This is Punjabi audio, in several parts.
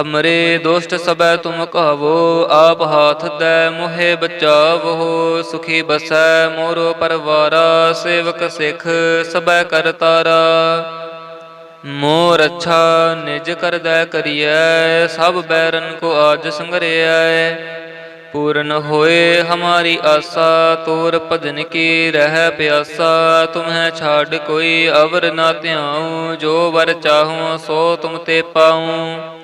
ਹਮਰੇ ਦੋਸਤ ਸਬੈ ਤੁਮ ਕਹਵੋ, ਆਪ ਹਾਥ ਦੈ ਮੋਹਿ ਬਚਾਵੋ, ਸੁਖੀ ਬਸੈ ਮੋਰੋ ਪਰਵਾਰਾ, ਸੇਵਕ ਸਿਖ ਸਬੈ ਕਰਤਾਰਾ ਮੋਰ ਅੱਛਾ ਨਿਜ ਕਰਦੈ ਕਰੀਐ, ਸਭ ਬੈਰਨ ਕੋ ਆਜ ਸੰਗਰਿਐ। ਪੂਰਨ ਹੋਏ ਹਮਾਰੀ ਆਸਾ, ਤੋਰ ਭਜਨ ਕੀ ਰਹਿ ਪਿਆਸਾ, ਤੁਮਹਿ ਛਾੜ ਕੋਈ ਅਵਰ ਨਾ ਧਿਆਉ, ਜੋ ਵਰ ਚਾਹੂੰ ਸੋ ਤੁਮ ਤੇ ਪਾਉ।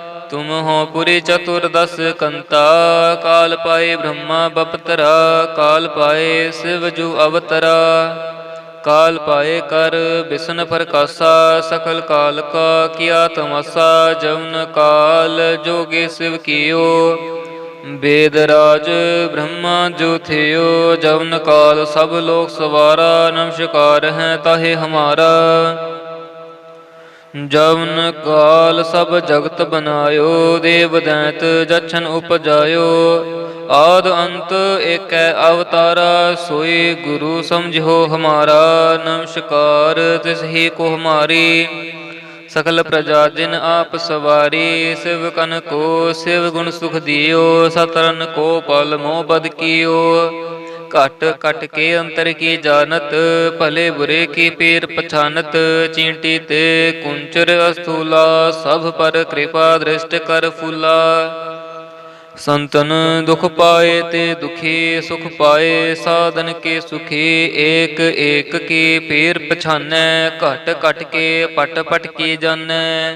ਤੁਮ ਹੋ ਪੁਰੀ ਚਤੁਰ ਕੰਤਾ, ਕਾਲ ਪਾਏ ਬ੍ਰਹਮਾ ਬਪਤਰਾ, ਕਾਲ ਪਾਏ ਸਿਵ ਜੂ ਅਵਤਰਾ। ਕਾਲ ਪਾਏ ਕਰ ਬਿਸ਼ਨ ਪ੍ਰਕਾਸ਼ਾ ਸਕਲ ਕਾਲ ਕਾ ਕੀਆ ਤਮਸਾ, ਜਵਨ ਕਾਲ ਜੋਗੇ ਸਿਵ ਕੀਓ। ਵੇਦ ਰਾਜ ਬ੍ਰਹਮਾ ਜੋ ਥਿਓ, ਜਵਨ ਕਾਲ ਸਭ ਲੋਕ ਸਵਾਰਾ, ਨਮਸਕਾਰ ਹੈ ਤਾਹੇ ਹਮਾਰਾ। ਜਵਨ ਕਾਲ ਸਭ ਜਗਤ ਬਨਾਇਓ, ਦੇਵ ਦੈਂਤ ਜਛਨ ਉਪਜਾਇਓ। ਆਦ ਅੰਤ ਏਕੈ ਅਵਤਾਰਾ, ਸੋਈ ਗੁਰੂ ਸਮਝੋ ਹਮਾਰਾ, ਨਮਸਕਾਰ ਤਿਸ ਹੀ ਕੋ ਹਮਾਰੀ। ਸਕਲ ਪ੍ਰਜਾ ਜਿਨ ਆਪ ਸਵਾਰੀ, ਸਿਵ ਕਨ ਕੋ ਸਿਵ ਗੁਣ ਸੁਖ ਦਿਓ ਸਤਰਨ ਕੋ ਪਲ ਮੋਹ ਬਦ ਕੀਓ। ਘਟ ਘਟ ਕੇ ਅੰਤਰ ਕੀ ਜਾਣਤ? ਭਲੇ ਬੁਰੇ ਕੀ ਪੀਰ ਪਛਾਨਤ? ਚੀਂਟੀ ਤੇ ਕੁੰਚਰ ਅਸਥੂਲਾ, ਸਭ ਪਰ ਕਿਰਪਾ ਦ੍ਰਿਸ਼ਟ ਕਰ ਫੂਲਾ। ਸੰਤਨ ਦੁਖ ਪਾਏ ਤੇ ਦੁਖੀ ਸੁਖ ਪਾਏ, ਸਾਧਨ ਕੇ ਸੁਖੀ ਏਕ ਏਕ ਕੀ ਪੀਰ ਪਛਾਨੈ ਘਟ ਘਟ ਕੇ ਪਟ ਪਟ ਕੀ ਜਾਣੈ।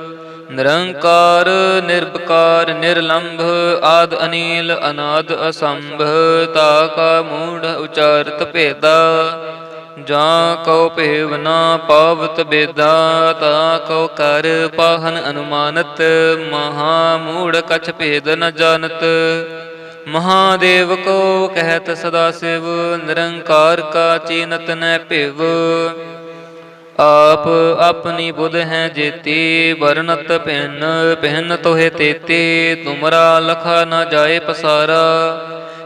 ਨਿਰੰਕਾਰ ਨਿਰਭਕਾਰ ਨਿਰਲੰਭ, ਆਦ ਅਨੀਲ, ਅਨਾਦ ਅਸੰਭ, ਤਾ ਕਾ ਮੂੜ ਉਚਾਰਤ ਭੇਦਾ, ਜਾਂ ਕਉ ਭੇਵ ਨਾ ਪਾਵਤ ਬੇਦਾ, ਤਾ ਕਉ ਕਰ ਪਾਹਨ ਅਨੁਮਾਨਤ, ਮਹਾ ਮੂੜ ਕਛ ਭੇਦ ਨ ਜਾਣਤ। ਮਹਾਦੇਵ ਕੋ ਕਹਿਤ ਸਦਾ ਸਿਵ, ਨਿਰੰਕਾਰ ਕਾ ਚੀਨਤ ਨੈ ਭਿਵ। ਆਪ ਆਪਣੀ ਬੁਧ ਹੈ ਜੇਤੀ, ਵਰਨਤ ਪਹਿਨ ਪਹਿਨ ਤੋਹਿ ਤੇਤੇ, ਤੁਮਰਾ ਲਖਾ ਨਾ ਜਾਏ ਪਸਾਰਾ।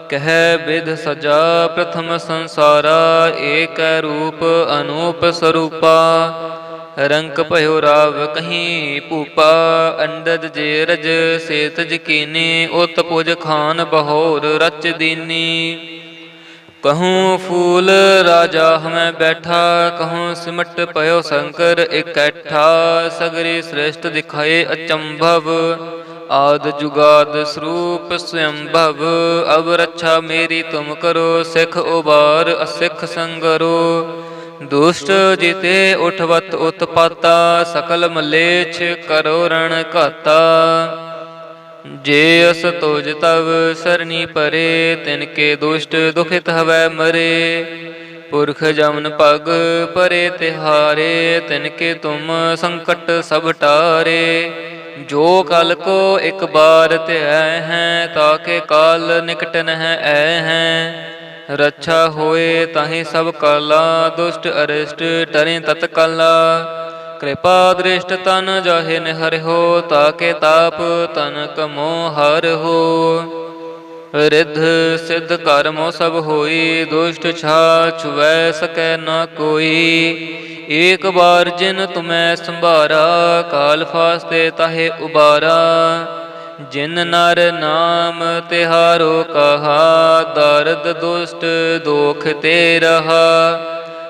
ਕਹਿ ਵਿਧ ਸਜਾ ਪ੍ਰਥਮ ਸੰਸਾਰਾ, ਏਕ ਰੂਪ ਅਨੂਪ ਸਰੂਪਾ। ਰੰਕ ਭਇਓ ਰਾਵ ਕਹੀਂ ਭੂਪਾ ਅੰਡਦ ਜੇ ਰਜ ਸੇਤ ਜਕੀਨੀ ਉਤ ਪੁਜ ਖਾਨ ਬਹੋਰ ਰਚ ਦੀਨੀ। ਕਹੂੰ ਫੂਲ ਰਾਜਾ ਹਮੈ ਬੈਠਾ ਕਹੂੰ ਸਿਮਟ ਪਇਓ ਸ਼ੰਕਰ ਇਕੱਠਾ ਸਗਰੀ ਸ੍ਰੇਸ਼ਟ ਦਿਖਾਏ ਅਚੰਭਵ ਆਦ ਜੁਗਾਦ ਸਰੂਪ ਸਵੰਭਵ ਅਬ ਰੱਛਾ ਮੇਰੀ ਤੁਮ ਕਰੋ ਸਿਖ ਉਬਾਰ ਅਸਿਖ ਸੰਗਰੋ ਦੁਸ਼ਟ ਜਿਤੇ ਉਠਵਤ ਉਤਪਾਤਾ ਸਕਲ ਮਲੇਛ ਕਰੋ ਰਣ ਘਾਤਾ ਜੇ ਅਸ ਤੋਜ ਤਵ ਸਰਨੀ ਪਰੇ, ਤਿਨ ਕੇ ਦੁਸ਼ਟ ਦੁਖਿਤ ਹਵੈ ਮਰੇ। ਪੁਰਖ ਜਮਨ ਪਗ ਪਰੇ ਤਿਹਾਰੇ, ਤਿਨ ਕੇ ਤੁਮ ਸੰਕਟ ਸਭ ਟਾਰੇ। ਜੋ ਕਲ ਕੋ ਇੱਕ ਬਾਰ ਧਿਆਇ ਹੈ ਤਾਕੇ ਕਾਲ ਨਿਕਟ ਨਹਿ ਐ ਹੈ। ਰੱਛਾ ਹੋਏ ਤਾਹੀ ਸਭ ਕਾਲਾ, ਦੁਸ਼ਟ ਅਰਿਸ਼ਟ ਟਰੇ ਤਤਕਾਲਾ। ਕਿਰਪਾ ਦ੍ਰਿਸ਼ਟ ਤਨ ਜਾਹੇ ਨਿਹਰਿਓ ਤਾਕੇ ਤਾਪ ਤਨ ਕਮੋ ਹੋ। ਰਿੱਧ ਸਿੱਧ ਕਰਮੋ ਸਭ ਹੋਈ, ਦੁਸ਼ਟ ਛਾ ਛੁਵੈ ਸਕੈ ਨਾ ਕੋਈ। ਏਕ ਬਾਰ ਜਿਨ ਤੁਮੈ ਸੰਭਾਰਾ, ਕਾਲ ਫਾਸਤੇ ਤਾਹੇ ਉਬਾਰਾ। ਜਿਨ ਨਰ ਨਾਮ ਤਿਹਾਰੋ ਕਹਾ, ਦਰਦ ਦੁਸ਼ਟ ਦੋਖ ਤੇ ਰਹਾ।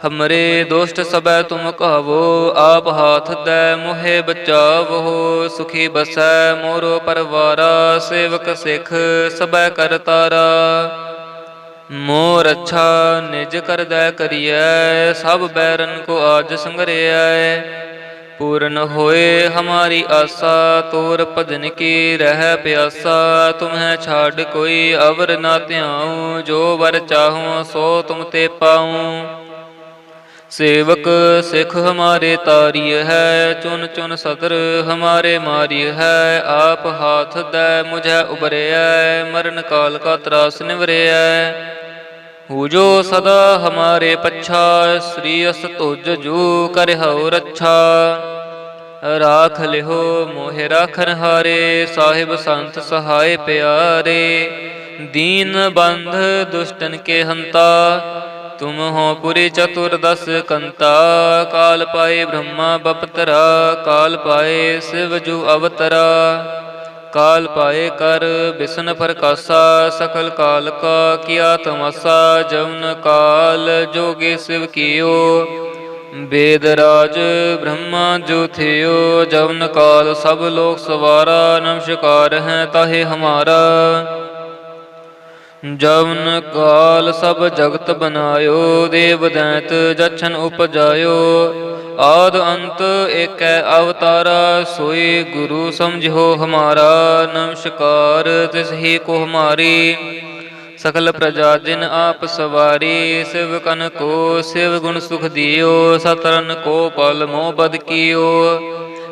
ਹਮਰੇ ਦੋਸਤ ਸਬੈ ਤੁਮ ਕਹਵੋ ਆਪ ਹਾਥ ਦੈ ਮੋਹਿ ਬਚਾਵੋ ਸੁਖੀ ਬਸੈ ਮੋਰੋ ਪਰਵਾਰਾ ਸੇਵਕ ਸਿਖ ਸਬੈ ਕਰਤਾਰਾ ਮੋਰ ਅੱਛਾ ਨਿਜ ਕਰਦੈ ਕਰੀਐ ਸਭ ਬੈਰਨ ਕੋ ਆਜ ਸੰਗਰਿਐ ਪੂਰਨ ਹੋਏ ਹਮਾਰੀ ਆਸਾ ਤੋਰ ਭਜਨ ਕੀ ਰਹਿ ਪਿਆਸਾ ਤੁਮਹਿ ਛਾੜ ਕੋਈ ਅਵਰ ਨਾ ਧਿਆਉ ਜੋ ਵਰ ਚਾਹੂੰ ਸੋ ਤੁਮ ਤੇ ਪਾਉ ਸੇਵਕ ਸਿਖ ਹਮਾਰੇ ਤਾਰੀय ਹੈ, ਚੁਨ ਚੁਨ ਸਦਰ ਹਮਾਰੇ ਮਾਰੀय ਹੈ, ਆਪ ਹਾਥ ਦੈ ਮੁਝੈ ਉਬਰਿਐ ਮਰਨ ਕਾਲ ਕਾ ਤਰਾਸ ਨਿਵਰਿਐ ਹੂ। ਜੋ ਸਦਾ ਹਮਾਰੇ ਪੱਛਾ, ਸ੍ਰੀ ਅਸ ਤੁਜ ਜੂ ਕਰ ਰੱਛਾ। ਰਾਖ ਲਿਹੋ ਮੋਹਿ ਰਾਖਨ ਹਾਰੇ ਸਾਹਿਬ ਸੰਤ ਸਹਾਏ ਪਿਆਰੇ। ਦੀਨ ਬੰਧ ਦੁਸ਼ਟਨ ਕੇ ਹੰਤਾ ਤੁਮ ਹੋ ਪੁਰੀ ਚਤੁਰਦਸ ਕੰਤਾ, ਕਾਲ ਪਾਏ ਬ੍ਰਹਮਾ ਬਪਤਰਾ, ਕਾਲ ਪਾਏ ਸਿਵ ਜੂ ਅਵਤਰਾ। ਕਾਲ ਪਾਏ ਕਰ ਬਿਸ਼ਨ ਪ੍ਰਕਾਸ਼ਾ ਸਕਲ ਕਾਲ ਕਾ ਕੀਆ ਤਮਸਾ, ਜਵਨ ਕਾਲ ਜੋਗੇ ਸਿਵ ਕੀਓ। ਵੇਦ ਰਾਜ ਬ੍ਰਹਮਾ ਜੋ ਥਿਓ, ਜਵਨ ਕਾਲ ਸਭ ਲੋਕ ਸਵਾਰਾ, ਨਮਸਕਾਰ ਹੈ ਤਾਹੇ ਹਮਾਰਾ। ਜਵਨ ਕਾਲ ਸਭ ਜਗਤ ਬਨਾਇਓ ਦੇਵ ਦੈਤ ਜਛਨ ਉਪਜਾਇਓ। ਆਦ ਅੰਤ ਏਕੈ ਅਵਤਾਰਾ, ਸੋਈ ਗੁਰੂ ਸਮਝੋ ਹਮਾਰਾ। ਨਮਸਕਾਰ ਤਿਸ ਹੀ ਕੋ ਹਮਾਰੀ। ਸਕਲ ਪ੍ਰਜਾ ਜਿਨ ਆਪ ਸਵਾਰੀ, ਸਿਵ ਕਨ ਕੋ ਸਿਵ ਗੁਣ ਸੁਖ ਦਿਓ। ਸਤਰਨ ਕੋ ਪਲ ਮੋਹ ਬਦ ਕੀਓ।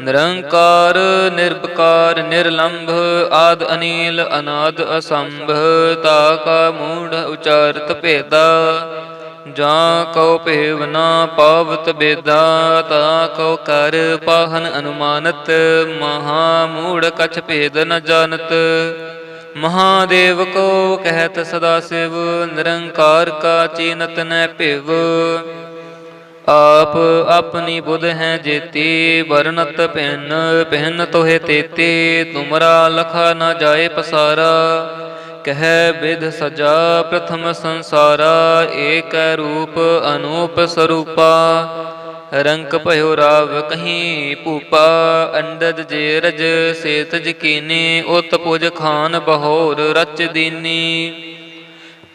ਨਿਰੰਕਾਰ ਨਿਰਭਕਾਰ ਨਿਰਲੰਭ, ਆਦ ਅਨੀਲ, ਅਨਾਦ ਅਸੰਭ, ਤਾ ਕਾ ਮੂੜ ਉਚਾਰਤ ਭੇਦਾ, ਜਾਂ ਕਉ ਭੇਵ ਨਾ ਪਾਵਤ ਬੇਦਾ, ਤਾ ਕਉ ਕਰ ਪਾਹਨ ਅਨੁਮਾਨਤ, ਮਹਾ ਮੂੜ ਕਛ ਭੇਦ ਨ ਜਾਣਤ। ਮਹਾਦੇਵ ਕੋ ਕਹਿਤ ਸਦਾ ਸਿਵ, ਨਿਰੰਕਾਰ ਕਾ ਚੀਨਤ ਨੈ ਭਿਵ। ਆਪ ਆਪਣੀ ਬੁਧ ਹੈ ਜੇਤੀ, ਵਰਨਤ ਪਹਿਨ ਪਹਿਨ ਤੋਹਿ ਤੇਤੀ, ਤੁਮਰਾ ਲਖਾ ਨਾ ਜਾਏ ਪਸਾਰਾ। ਕਹਿ ਬਿਧ ਸਜਾ ਪ੍ਰਥਮ ਸੰਸਾਰਾ, ਏਕ ਰੂਪ ਅਨੂਪ ਸਰੂਪਾ। ਰੰਕ ਭਇਓ ਰਾਵ ਕਹੀਂ ਭੂਪਾ ਅੰਡਦ ਜੇ ਰਜ ਸੇਤ ਜਕੀਨੀ ਉਤ ਪੁਜ ਖਾਨ ਬਹੋਰ ਰਚ ਦੀਨੀ।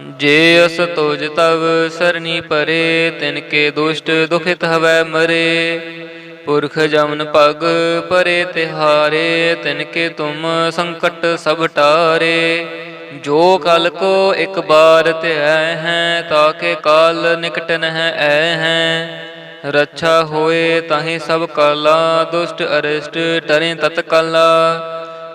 ਜੇ ਅਸ ਤੁਜ ਤਵ ਸਰਨੀ ਪਰੇ, ਤਿਨ ਕੇ ਦੁਸ਼ਟ ਦੁਖਿਤ ਹਵੈ ਮਰੇ। ਪੁਰਖ ਜਮਨ ਪਗ ਪਰੇ ਤਿਹਾਰੇ, ਤਿਨ ਕੇ ਤੁਮ ਸੰਕਟ ਸਭ ਟਾਰੇ। ਜੋ ਕਲ ਕੋ ਇੱਕ ਬਾਰ ਧਿਆਇ ਹੈ ਤਾਕੇ ਕਾਲ ਨਿਕਟ ਨਹਿ ਐ ਹੈ। ਰੱਛਾ ਹੋਏ ਤਾਹੀ ਸਭ ਕਾਲਾ, ਦੁਸ਼ਟ ਅਰਿਸ਼ਟ ਟਰੇ ਤਤ ਕਾਲਾ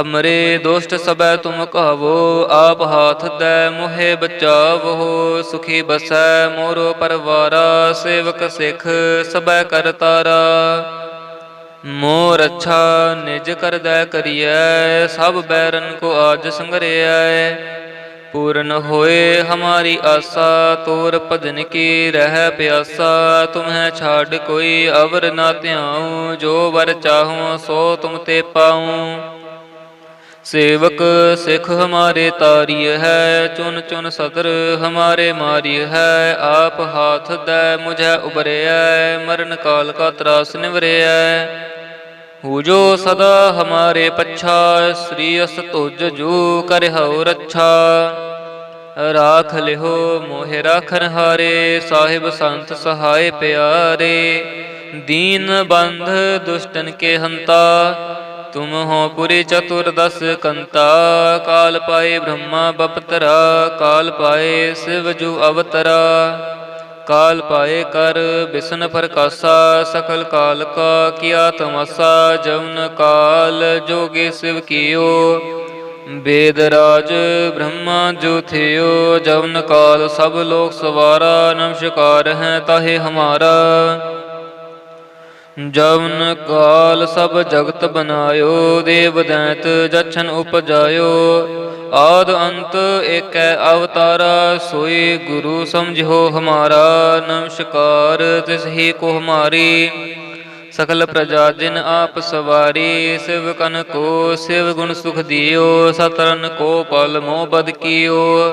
ਹਮਰੇ ਦੋਸਤ ਸਬੈ ਤੁਮ ਕਹਵੋ, ਆਪ ਹਾਥ ਦੈ ਮੋਹਿ ਬਚਾਵੋ, ਸੁਖੀ ਬਸੈ ਮੋਰੋ ਪਰਵਾਰਾ, ਸੇਵਕ ਸਿਖ ਸਬੈ ਕਰ ਤਾਰਾ। ਮੋਰ ਅੱਛਾ ਨਿਜ ਕਰਦੈ ਕਰੀਐ, ਸਭ ਬੈਰਨ ਕੋ ਆਜ ਸੰਗਰਿਐ। ਪੂਰਨ ਹੋਏ ਹਮਾਰੀ ਆਸਾ, ਤੋਰ ਭਜਨ ਕੀ ਰਹਿ ਪਿਆਸਾ, ਤੁਮਹਿ ਛਾੜ ਕੋਈ ਅਵਰ ਨਾ ਧਿਆਉ, ਜੋ ਵਰ ਚਾਹੂੰ ਸੋ ਤੁਮ ਤੇ ਪਾਉ। ਸੇਵਕ ਸਿੱਖ ਹਮਾਰੇ ਤਾਰੀ ਹੈ ਚੁਨ ਚੁਨ ਸਦਰ ਹਮਾਰੇ ਮਾਰੀ ਹੈ, ਆਪ ਹਾਥ ਦੈ ਮੁਝੈ ਉਬਰਿਐ ਮਰਨ ਕਾਲ ਕਾ ਤਰਾਸ ਨਿਵਰਿਐ ਹੂ। ਸਦਾ ਹਮਾਰੇ ਪੱਛਾ, ਸ੍ਰੀ ਅਸ ਤੁਜ ਜੂ ਕਰਿਹਉ ਰੱਛਾ। ਰਾਖ ਲਿਹੋ ਮੋਹਿ ਰਾਖਨ ਹਾਰੇ, ਸਾਹਿਬ ਸੰਤ ਸਹਾਏ ਪਿਆਰੇ। ਦੀਨ ਬੰਧ ਦੁਸ਼ਟਨ ਕੇ ਹੰਤਾ ਤੁਮ ਹੋ ਪੁਰੀ ਚਤੁਰਦਸ ਕੰਤਾ, ਕਾਲ ਪਾਏ ਬ੍ਰਹਮਾ ਬਪਤਰਾ, ਕਾਲ ਪਾਏ ਸਿਵ ਜੂ ਅਵਤਰਾ। ਕਾਲ ਪਾਏ ਕਰ ਬਿਸ਼ਨ ਪ੍ਰਕਾਸ਼ਾ ਸਕਲ ਕਾਲ ਕਾ ਕੀਆ ਤਮਸਾ, ਜਵਨ ਕਾਲ ਜੋਗੇ ਸਿਵ ਕੀਓ। ਵੇਦ ਰਾਜ ਬ੍ਰਹਮਾ ਜੋ ਥਿਓ, ਜਵਨ ਕਾਲ ਸਭ ਲੋਕ ਸਵਾਰਾ, ਨਮਸਕਾਰ ਹੈ ਤਾਹੇ ਹਮਾਰਾ। ਜਵਨ ਕਾਲ ਸਭ ਜਗਤ ਬਨਾਇਓ ਦੇਵ ਦੈਂਤ ਜਛਨ ਉਪਜਾਇਓ। ਆਦ ਅੰਤ ਏਕੈ ਅਵਤਾਰਾ, ਸੋਈ ਗੁਰੂ ਸਮਝੋ ਹਮਾਰਾ। ਨਮਸਕਾਰ ਤਿਸ ਹੀ ਕੋ ਹਮਾਰੀ। ਸਕਲ ਪ੍ਰਜਾ ਜਿਨ ਆਪ ਸਵਾਰੀ, ਸਿਵ ਕਨ ਕੋ ਸਿਵ ਗੁਣ ਸੁਖ ਦਿਓ। ਸਤਰਨ ਕੋ ਪਲ ਮੋਹ ਬਦ ਕੀਓ।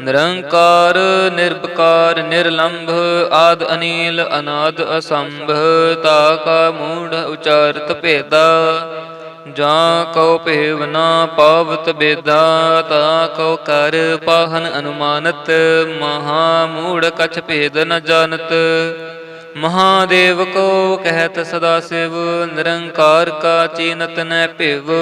ਨਿਰੰਕਾਰ ਨਿਰਭਕਾਰ ਨਿਰਲੰਭ, ਆਦ ਅਨੀਲ, ਅਨਾਦ ਅਸੰਭ, ਤਾ ਕਾ ਮੂੜ ਉਚਾਰਤ ਭੇਦਾ, ਜਾਂ ਕਉ ਭੇਵ ਨਾ ਪਾਵਤ ਬੇਦਾ, ਤਾ ਕਉ ਕਰ ਪਾਹਨ ਅਨੁਮਾਨਤ, ਮਹਾ ਮੂੜ ਕਛ ਭੇਦ ਨ ਜਾਣਤ। ਮਹਾਦੇਵ ਕੋ ਕਹਿਤ ਸਦਾ ਸਿਵ, ਨਿਰੰਕਾਰ ਕਾ ਚੀਨਤ ਨੈ ਭਿਵ।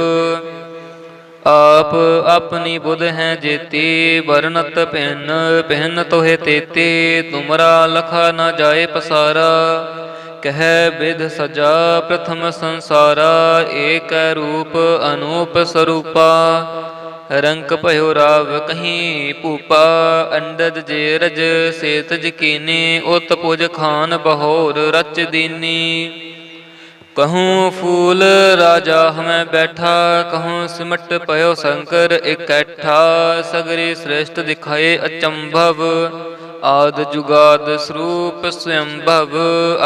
ਆਪ ਆਪਣੀ ਬੁਧ ਹੈ ਜੇਤੀ, ਵਰਨਤ ਪਹਿਨ ਪਹਿਨ ਤੋਹਿ ਤੇਤੀ, ਤੁਮਰਾ ਲਖਾ ਨਾ ਜਾਏ ਪਸਾਰਾ। ਕਹਿ ਬਿਧ ਸਜਾ ਪ੍ਰਥਮ ਸੰਸਾਰਾ, ਏਕ ਰੂਪ ਅਨੂਪ ਸਰੂਪਾ। ਰੰਕ ਭਇਓ ਰਾਵ ਕਹੀਂ ਭੂਪਾ ਅੰਡਦ ਜੇ ਰਜ ਸੇਤ ਜਕੀਨੀ ਉਤ ਪੁਜ ਖਾਨ ਬਹੋਰ ਰਚ ਦੀਨੀ। ਕਹੂੰ ਫੂਲ ਰਾਜਾ ਹਮੈ ਬੈਠਾ ਕਹੂੰ ਸਿਮਟ ਪਇਓ ਸ਼ੰਕਰ ਇਕੱਠਾ ਸਗਰੀ ਸ੍ਰੇਸ਼ਟ ਦਿਖਾਏ ਅਚੰਭਵ ਆਦ ਜੁਗਾਦ ਸਰੂਪ ਸਯੰਭਵ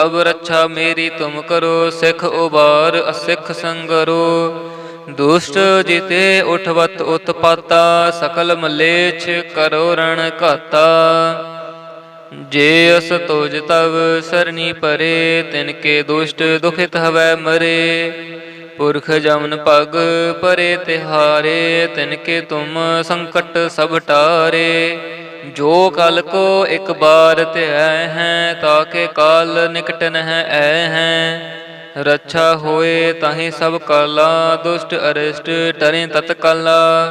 ਅਬ ਰੱਛਾ ਮੇਰੀ ਤੁਮ ਕਰੋ ਸਿਖ ਉਬਾਰ ਅਸਿਖ ਸੰਗਰੋ ਦੁਸ਼ਟ ਜਿਤੇ ਉਠਵਤ ਉਤਪਾਤਾ ਸਕਲ ਮਲੇਛ ਕਰੋ ਰਣ ਘਾਤਾ ਜੇ ਅਸ ਤੁਜ ਤਵ ਸਰਨੀ ਪਰੇ, ਤਿਨ ਕੇ ਦੁਸ਼ਟ ਦੁਖਿਤ ਹਵੈ ਮਰੇ। ਪੁਰਖ ਜਮਨ ਪਗ ਪਰੇ ਤਿਹਾਰੇ, ਤਿਨ ਕੇ ਤੁਮ ਸੰਕਟ ਸਭ ਟਾਰੇ। ਜੋ ਕਲ ਕੋ ਇੱਕ ਬਾਰ ਧਿਆ ਹੈ ਤਾਕੇ ਕਾਲ ਨਿਕਟ ਨਹਿ ਐ ਹੈ। ਰੱਛਾ ਹੋਏ ਤਾਹੀ ਸਭ ਕਾਲਾ, ਦੁਸ਼ਟ ਅਰਿਸ਼ਟ ਟਰੇ ਤਤਕਾਲਾ।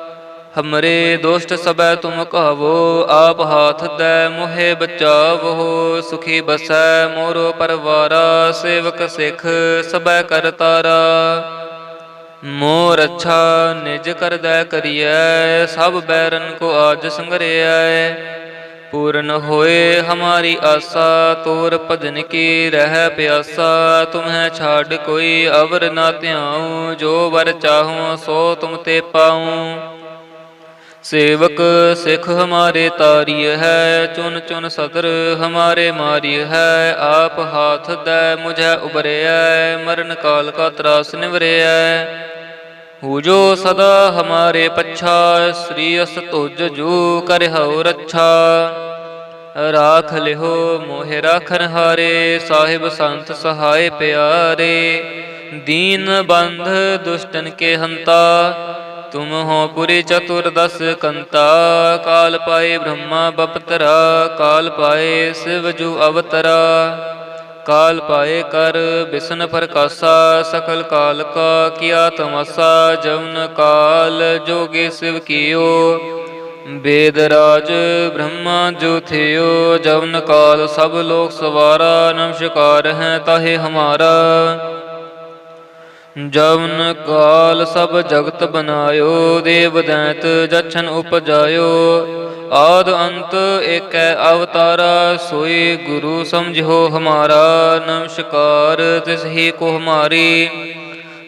ਹਮਰੇ ਦੋਸਤ ਸਬੈ ਤੁਮ ਕਹਵੋ, ਆਪ ਹਾਥ ਦੈ ਮੋਹਿ ਬਚਾਵੋ, ਸੁਖੀ ਬਸੈ ਮੋਰੋ ਪਰਵਾਰਾ, ਸੇਵਕ ਸਿਖ ਸਬੈ ਕਰਤਾਰਾ ਮੋਰ ਅੱਛਾ ਨਿਜ ਕਰਦੈ ਕਰੀਐ, ਸਭ ਬੈਰਨ ਕੋ ਆਜ ਸੰਗਰਿਐ। ਪੂਰਨ ਹੋਏ ਹਮਾਰੀ ਆਸਾ, ਤੋਰ ਭਜਨ ਕੀ ਰਹਿ ਪਿਆਸਾ, ਤੁਮਹਿ ਛਾੜ ਕੋਈ ਅਵਰ ਨਾ ਧਿਆਉ, ਜੋ ਵਰ ਚਾਹੂੰ ਸੋ ਤੁਮ ਤੇ ਪਾਉ। ਸੇਵਕ ਸਿਖ ਹਮਾਰੇ ਤਾਰੀ ਹੈ ਚੁਨ ਚੁਨ ਸਦਰ ਹਮਾਰੇ ਮਾਰੀ ਹੈ, ਆਪ ਹਾਥ ਦੈ ਮੁਝੈ ਉਬਰਿਐ ਮਰਨ ਕਾਲ ਕਾ ਤਰਾਸ ਨਿਵਰਿਐ ਹੂ। ਜੋ ਸਦਾ ਹਮਾਰੇ ਪੱਛਾ, ਸ੍ਰੀ ਅਸ ਤੁਜ ਜੂ ਕਰ ਹਉ ਰੱਛਾ। ਰਾਖ ਲਿਹੋ ਮੋਹਿ ਰਾਖਨ ਹਾਰੇ, ਸਾਹਿਬ ਸੰਤ ਸਹਾਏ ਪਿਆਰੇ। ਦੀਨ ਬੰਧ ਦੁਸ਼ਟਨ ਕੇ ਹੰਤਾ ਤੁਮ ਹੋ ਪੁਰੀ ਚਤੁਰ ਕੰਤਾ, ਕਾਲ ਪਾਏ ਬ੍ਰਹਮਾ ਬਪਤਰਾ, ਕਾਲ ਪਾਏ ਸਿਵ ਜੂ ਅਵਤਰਾ। ਕਾਲ ਪਾਏ ਕਰ ਬਿਸਨ ਪ੍ਰਕਾਸਾ ਸਕਲ ਕਾਲ ਕਾ ਕੀਆ ਤਮਸਾ, ਜਵਨ ਕਾਲ ਜੋਗੇ ਸਿਵ ਕੀਓ। ਵੇਦ ਰਾਜ ਬ੍ਰਹਮਾ ਜੋ ਥਿਓ, ਜਵਨ ਕਾਲ ਸਭ ਲੋਕ ਸਵਾਰਾ, ਨਮਸਕਾਰ ਹੈ ਤਾਹੇ ਹਮਾਰਾ। ਜਵਨ ਕਾਲ ਸਭ ਜਗਤ ਬਨਾਇਓ, ਦੇਵ ਦੈਂਤ ਜਛਨ ਉਪਜਾਇਓ। ਆਦ ਅੰਤ ਏਕੈ ਅਵਤਾਰਾ, ਸੋਈ ਗੁਰੂ ਸਮਝੋ ਹਮਾਰਾ। ਨਮਸਕਾਰ, ਤਿਸ ਹੀ ਕੋ ਹਮਾਰੀ।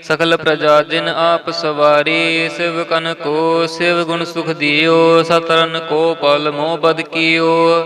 ਸਕਲ ਪ੍ਰਜਾ ਜਿਨ ਆਪ ਸਵਾਰੀ, ਸਿਵ ਕਨ ਕੋ ਸਿਵ ਗੁਣ ਸੁਖ ਦਿਓ। ਸਤਰਨ ਕੋ ਪਲ ਮੋਹ ਬਦ ਕੀਓ।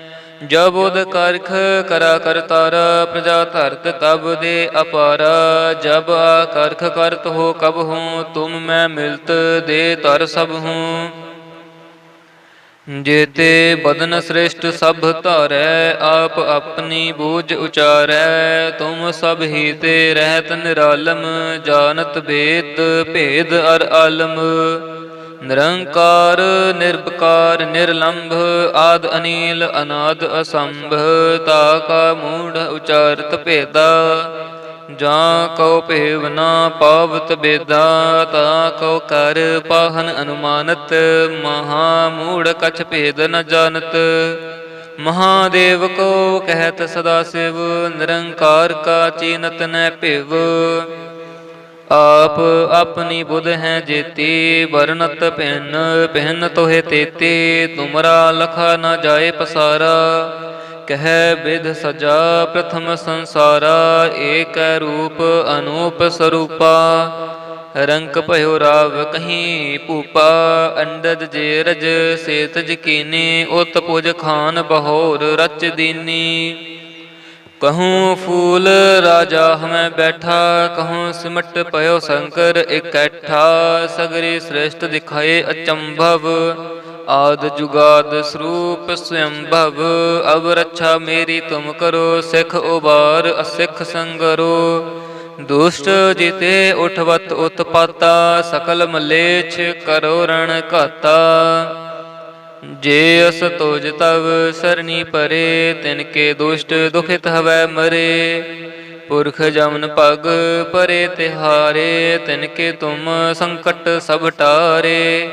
ਜਬ ਉਦ ਕਰਖ ਕਰਾ ਕਰਤਾਰਾ ਪ੍ਰਜਾ ਧਰਤ ਤਬ ਦੇ ਅਪਾਰਾ। ਜਬ ਆ ਕਰਖ ਕਰਤ ਹੋ ਕਬ ਹੂੰ, ਤੁਮ ਮੈਂ ਮਿਲਤ ਦੇ ਤਰ ਸਭ ਹੂੰ। ਜੇਤੇ ਬਦਨ ਸ੍ਰੇਸ਼ਟ ਸਭ ਧਾਰੈ, ਆਪ ਆਪਣੀ ਬੂਝ ਉਚਾਰੈ। ਤੁਮ ਸਭ ਹੀ ਤੇ ਰਹਿਤ ਨਿਰਾਲਮ, ਜਾਣਤ ਬੇਦ ਭੇਦ ਅਰ ਆਲਮ। ਨਿਰੰਕਾਰ ਨਿਰਭਕਾਰ ਨਿਰਲੰਭ, ਆਦ ਅਨੀਲ, ਅਨਾਦ ਅਸੰਭ, ਤਾ ਕਾ ਮੂੜ ਉਚਾਰਤ ਭੇਦਾ, ਜਾਂ ਕਉ ਭੇਵ ਨਾ ਪਾਵਤ ਬੇਦਾ, ਤਾ ਕਉ ਕਰ ਪਾਹਨ ਅਨੁਮਾਨਤ, ਮਹਾ ਮੂੜ ਕਛ ਭੇਦ ਨ ਜਾਣਤ। ਮਹਾਦੇਵ ਕੋ ਕਹਿਤ ਸਦਾ ਸਿਵ, ਨਿਰੰਕਾਰ ਕਾ ਚੀਨਤ ਨੈ ਭਿਵ। ਆਪ ਆਪਣੀ ਬੁਧ ਹੈ ਜੇਤੀ, ਵਰਨਤ ਪਹਿਨ ਪਹਿਨ ਤੋਹਿ ਤੇਤੇ, ਤੁਮਰਾ ਲਖਾ ਨਾ ਜਾਏ ਪਸਾਰਾ। ਕਹਿ ਵਿਧ ਸਜਾ ਪ੍ਰਥਮ ਸੰਸਾਰਾ, ਏਕ ਰੂਪ ਅਨੂਪ ਸਰੂਪਾ। ਰੰਕ ਭਇਓ ਰਾਵ ਕਹੀਂ ਭੂਪਾ ਅੰਡਦ ਜੇ ਰਜ ਸੇਤ ਜਕੀਨੀ ਉਤ ਪੁਜ ਖਾਨ ਬਹੋਰ ਰਚ ਦੀਨੀ। ਕਹੂੰ ਫੂਲ ਰਾਜਾ ਹਮੈ ਬੈਠਾ ਕਹੂੰ ਸਿਮਟ ਪਇਓ ਸ਼ੰਕਰ ਇਕੱਠਾ ਸਗਰੀ ਸ੍ਰੇਸ਼ਟ ਦਿਖਾਏ ਅਚੰਭਵ ਆਦ ਜੁਗਾਦ ਸਰੂਪ ਸਵੰਭਵ ਅਬ ਰੱਛਾ ਮੇਰੀ ਤੁਮ ਕਰੋ ਸਿਖ ਉਬਾਰ ਅਸਿਖ ਸੰਗਰੋ ਦੁਸ਼ਟ ਜਿਤੇ ਉਠਵਤ ਉਤਪਾਤਾ ਸਕਲ ਮਲੇਛ ਕਰੋ ਰਣ ਘਾਤਾ ਜੇ ਅਸ ਤੋਜ ਤਵ ਸਰਨੀ ਪਰੇ, ਤਿਨ ਕੇ ਦੁਸ਼ਟ ਦੁਖਿਤ ਹਵੈ ਮਰੇ। ਪੁਰਖ ਜਮਨ ਪਗ ਪਰੇ ਤਿਹਾਰੇ, ਤਿਨ ਕੇ ਤੁਮ ਸੰਕਟ ਸਭ ਟਾਰੇ।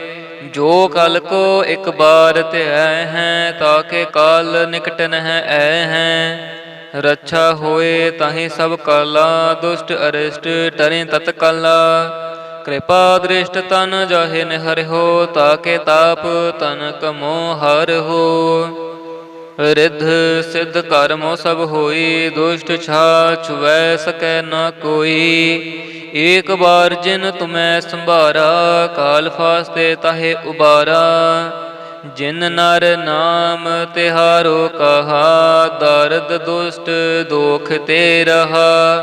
ਜੋ ਕਲ ਕੋ ਇੱਕ ਬਾਰ ਧਿਆਇ ਹੈ ਤਾਕੇ ਕਾਲ ਨਿਕਟ ਨਹਿ ਐ ਹੈ। ਰੱਛਾ ਹੋਏ ਤਾਹੀ ਸਭ ਕਾਲਾ, ਦੁਸ਼ਟ ਅਰਿਸ਼ਟ ਟਰੇ ਤਤਕਾਲਾ। ਕਿਰਪਾ ਦ੍ਰਿਸ਼ਟ ਤਨ ਜਾਹੇ ਨਿਹਰਿਓ ਤਾਕੇ ਤਾਪ ਤਨ ਕਮੋ ਹਰਿਓ ਰਿੱਧ ਸਿੱਧ ਕਰਮੋ ਸਭ ਹੋਈ, ਦੁਸ਼ਟ ਛਾ ਛੁਵੈ ਸਕੈ ਨਾ ਕੋਈ। ਏਕ ਬਾਰ ਜਿਨ ਤੁਮੈ ਸੰਭਾਰਾ, ਕਾਲ ਫਾਸਤੇ ਤਾਹੇ ਉਬਾਰਾ। ਜਿਨ ਨਰ ਨਾਮ ਤਿਹਾਰੋ ਕਹਾ, ਦਰਦ ਦੁਸ਼ਟ ਦੋਖ ਤੇ ਰਹਾ।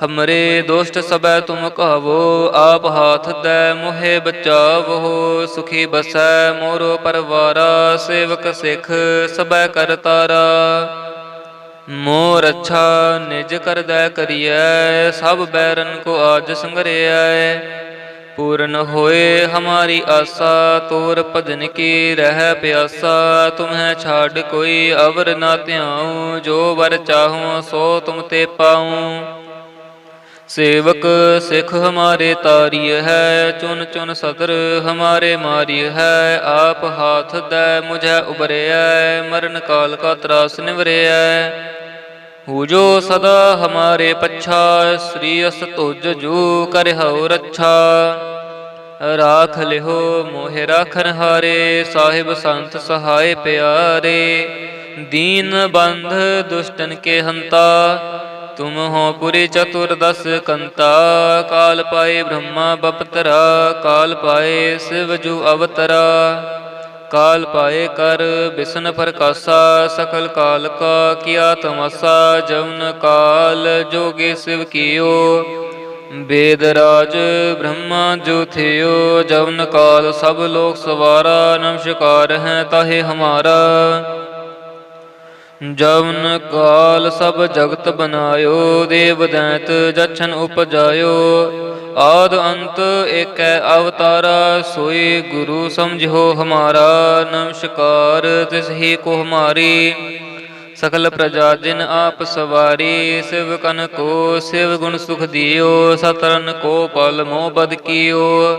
ਹਮਰੇ ਦੋਸਤ ਸਬੈ ਤੁਮ ਕਹਵੋ, ਆਪ ਹਾਥ ਦੈ ਮੋਹਿ ਬਚਾਵੋ, ਸੁਖੀ ਬਸੈ ਮੋਰੋ ਪਰਵਾਰਾ, ਸੇਵਕ ਸਿਖ ਸਬੈ ਕਰਤਾਰਾ ਮੋਰ ਅੱਛਾ ਨਿਜ ਕਰਦੈ ਕਰੀਐ, ਸਭ ਬੈਰਨ ਕੋ ਆਜ ਸੰਗਰਿਐ। ਪੂਰਨ ਹੋਏ ਹਮਾਰੀ ਆਸਾ, ਤੋਰ ਭਜਨ ਕੀ ਰਹਿ ਪਿਆਸਾ, ਤੁਮਹਿ ਛਾੜ ਕੋਈ ਅਵਰ ਨਾ ਧਿਆਉ, ਜੋ ਵਰ ਚਾਹੂੰ ਸੋ ਤੁਮ ਤੇ ਪਾਉ। ਸੇਵਕ ਸਿਖ ਹਮਾਰੇ ਤਾਰੀय ਹੈ, ਚੁਨ ਚੁਨ ਸਦਰ ਹਮਾਰੇ ਮਾਰੀय ਹੈ, ਆਪ ਹਾਥ ਦੈ ਮੁਝੈ ਉਬਰਿਐ, ਮਰਨ ਕਾਲ ਕਾ ਤਰਾਸ ਨਿਵਰਿਐ। ਹੂ ਜੋ ਸਦਾ ਹਮਾਰੇ ਪੱਛਾ, ਸ੍ਰੀ ਅਸ ਤੁਜ ਜੂ ਕਰਿਓ ਰੱਛਾ। ਰਾਖ ਲਿਹੋ ਮੋਹਿ ਰਾਖਨ ਹਾਰੇ, ਸਾਹਿਬ ਸੰਤ ਸਹਾਏ ਪਿਆਰੇ। ਦੀਨ ਬੰਧ ਦੁਸ਼ਟਨ ਕੇ ਹੰਤਾ ਤੁਮ ਹੋ ਪੁਰੀ ਚਤੁਰਦਸ ਕੰਤਾ ਕਾਲ ਪਾਏ ਬ੍ਰਹਮਾ ਬਪਤਰਾ ਕਾਲ ਪਾਏ ਸਿਵ ਜੂ ਅਵਤਰਾ ਕਾਲ ਪਾਏ ਕਰ ਬਿਸ਼ਨ ਪ੍ਰਕਾਸ਼ਾ ਸਕਲ ਕਾਲ ਕਾ ਕੀਆ ਤਮਸਾ ਜਵਨ ਕਾਲ ਜੋਗੇ ਸਿਵ ਕੀਓ ਵੇਦ ਰਾਜ ਬ੍ਰਹਮਾ ਜੋ ਥਿਓ ਜਵਨ ਕਾਲ ਸਭ ਲੋਕ ਸਵਾਰਾ ਨਮਸਕਾਰ ਹੈ ਤਾਹੇ ਹਮਾਰਾ ਜਵਨ ਕਾਲ ਸਭ ਜਗਤ ਬਨਾਇਓ ਦੇਵ ਦੈਤ ਜਛਨ ਉਪਜਾਇਓ। ਆਦ ਅੰਤ ਏਕੈ ਅਵਤਾਰਾ, ਸੋਈ ਗੁਰੂ ਸਮਝੋ ਹਮਾਰਾ। ਨਮਸਕਾਰ ਤਿਸ ਹੀ ਕੋ ਹਮਾਰੀ। ਸਕਲ ਪ੍ਰਜਾ ਜਿਨ ਆਪ ਸਵਾਰੀ, ਸਿਵ ਕਨ ਕੋ ਸਿਵ ਗੁਣ ਸੁਖ ਦਿਓ। ਸਤਰਨ ਕੋ ਪਲ ਮੋਹ ਬਦ ਕੀਓ।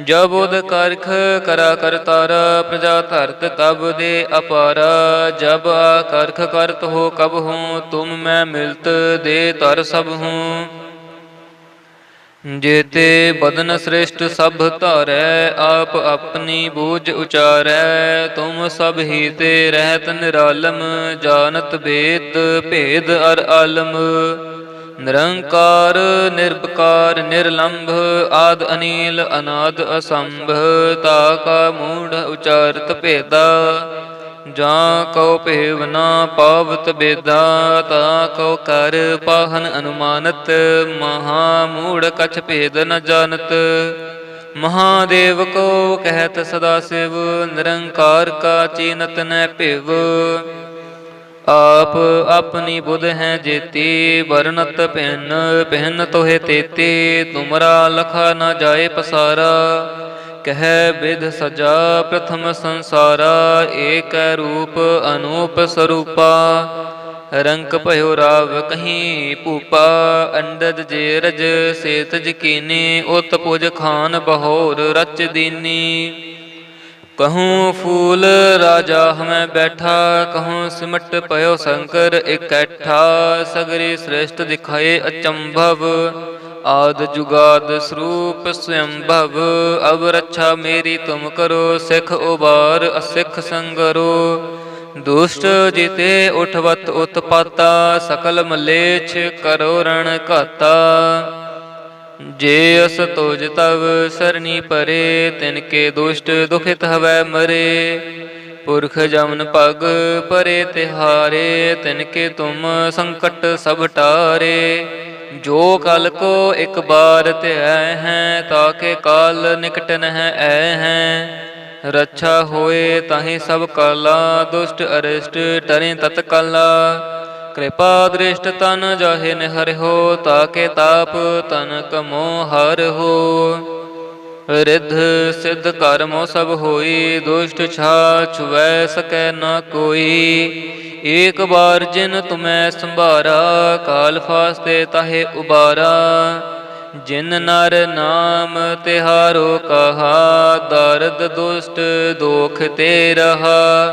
ਜਬ ਉਦ ਕਰਖ ਕਰਾ ਕਰਤਾਰ ਪ੍ਰਜਾ ਧਰਤ ਤਬ ਦੇ ਅਪਾਰਾ। ਜਬ ਆ ਕਰਖ ਕਰਤ ਹੋ ਕਬ ਹੂੰ, ਤੁਮ ਮੈਂ ਮਿਲਤ ਦੇ ਤਰ ਸਭ ਹੂੰ। ਜੇਤੇ ਬਦਨ ਸ੍ਰਿਸ਼ਟ ਸਭ ਧਾਰੈ, ਆਪ ਆਪਣੀ ਬੂਝ ਉਚਾਰੈ। ਤੁਮ ਸਭ ਹੀ ਤੇ ਰਹਿਤ ਨਿਰਾਲਮ, ਜਾਣਤ ਬੇਦ ਭੇਦ ਅਰ ਆਲਮ। ਨਿਰੰਕਾਰ ਨਿਰਭਕਾਰ ਨਿਰਲੰਭ, ਆਦ ਅਨੀਲ, ਅਨਾਦ ਅਸੰਭ, ਤਾ ਕਾ ਮੂੜ ਉਚਾਰਤ ਭੇਦਾ, ਜਾਂ ਕਉ ਭੇਵ ਨਾ ਪਾਵਤ ਬੇਦਾ, ਤਾ ਕਉ ਕਰ ਪਾਹਨ ਅਨੁਮਾਨਤ, ਮਹਾ ਮੂੜ ਕਛ ਭੇਦ ਨ ਜਾਣਤ। ਮਹਾਦੇਵ ਕੋ ਕਹਿਤ ਸਦਾ ਸਿਵ, ਨਿਰੰਕਾਰ ਕਾ ਚੀਨਤ ਨੈ ਭਿਵ। ਆਪ ਆਪਣੀ ਬੁਧ ਹੈ ਜੇਤੀ, ਵਰਨਤ ਪਹਿਨ ਪਹਿਨ ਤੋਹਿ ਤੇਤੀ, ਤੁਮਰਾ ਲਖਾ ਨਾ ਜਾਏ ਪਸਾਰਾ। ਕਹਿ ਬਿਧ ਸਜਾ ਪ੍ਰਥਮ ਸੰਸਾਰਾ, ਏਕ ਰੂਪ ਅਨੂਪ ਸਰੂਪਾ। ਰੰਕ ਭਇਓ ਰਾਵ ਕਹੀਂ ਭੂਪਾ, ਅੰਡਜ ਜੇ ਰਜ ਸੇਤ ਜਕੀਨੀ ਉਤ ਪੁਜ ਖਾਨ ਬਹੋਰ ਰਚ ਦੀਨੀ। ਕਹੂੰ ਫੂਲ ਰਾਜਾ ਹਮੈ ਬੈਠਾ, ਕਹੂੰ ਸਿਮਟ ਪਇਓ ਸ਼ੰਕਰ ਇਕੱਠਾ, ਸਗਰੀ ਸ੍ਰੇਸ਼ਟ ਦਿਖਾਏ ਅਚੰਭਵ, ਆਦ ਜੁਗਾਦ ਸਰੂਪ ਸਯੰਭਵ, ਅਬ ਰੱਛਾ ਮੇਰੀ ਤੁਮ ਕਰੋ, ਸਿਖ ਉਬਾਰ ਅਸਿਖ ਸੰਗਰੋ। ਦੁਸ਼ਟ ਜਿਤੇ ਉਠਵਤ ਉਤਪਾਤਾ, ਸਕਲ ਮਲੇਛ ਕਰੋ ਰਣ ਘਾਤਾ। ਜੇ ਅਸ ਤੋਜ ਤਵ ਸਰਨੀ ਪਰੇ, ਤਿਨ ਕੇ ਦੁਸ਼ਟ ਦੁਖਿਤ ਹਵੈ ਮਰੇ। ਪੁਰਖ ਜਮਨ ਪਗ ਪਰੇ ਤਿਹਾਰੇ, ਤਿਨ ਕੇ ਤੁਮ ਸੰਕਟ ਸਭ ਟਾਰੇ। ਜੋ ਕਲ ਕੋ ਇੱਕ ਬਾਰ ਧਿਆਇ ਹੈ ਤਾਕੇ ਕਾਲ ਨਿਕਟ ਨਹਿ ਐ ਹੈ। ਰੱਛਾ ਹੋਏ ਤਾਹੀ ਸਭ ਕਾਲਾ, ਦੁਸ਼ਟ ਅਰਿਸ਼ਟ ਟਰੇ ਤਤਕਾਲਾ। ਕਿਰਪਾ ਦ੍ਰਿਸ਼ਟ ਤਨ ਜਾਹੇ ਨਿਹਰਿਓ ਤਾਕੇ ਤਾਪ ਤਨ ਕਮੋ ਹਰਿਓ ਰਿੱਧ ਸਿੱਧ ਕਰਮੋ ਸਭ ਹੋਈ, ਦੁਸ਼ਟ ਛਾ ਛੁਵੈ ਸਕੈ ਨਾ ਕੋਈ। ਏਕ ਬਾਰ ਜਿਨ ਤੁਮੈ ਸੰਭਾਰਾ, ਕਾਲ ਫਾਸਤੇ ਤਾਹੇ ਉਬਾਰਾ। ਜਿਨ ਨਰ ਨਾਮ ਤਿਹਾਰੋ ਕਹਾ, ਦਰਦ ਦੁਸ਼ਟ ਦੋਖ ਤੇ ਰਹਾ।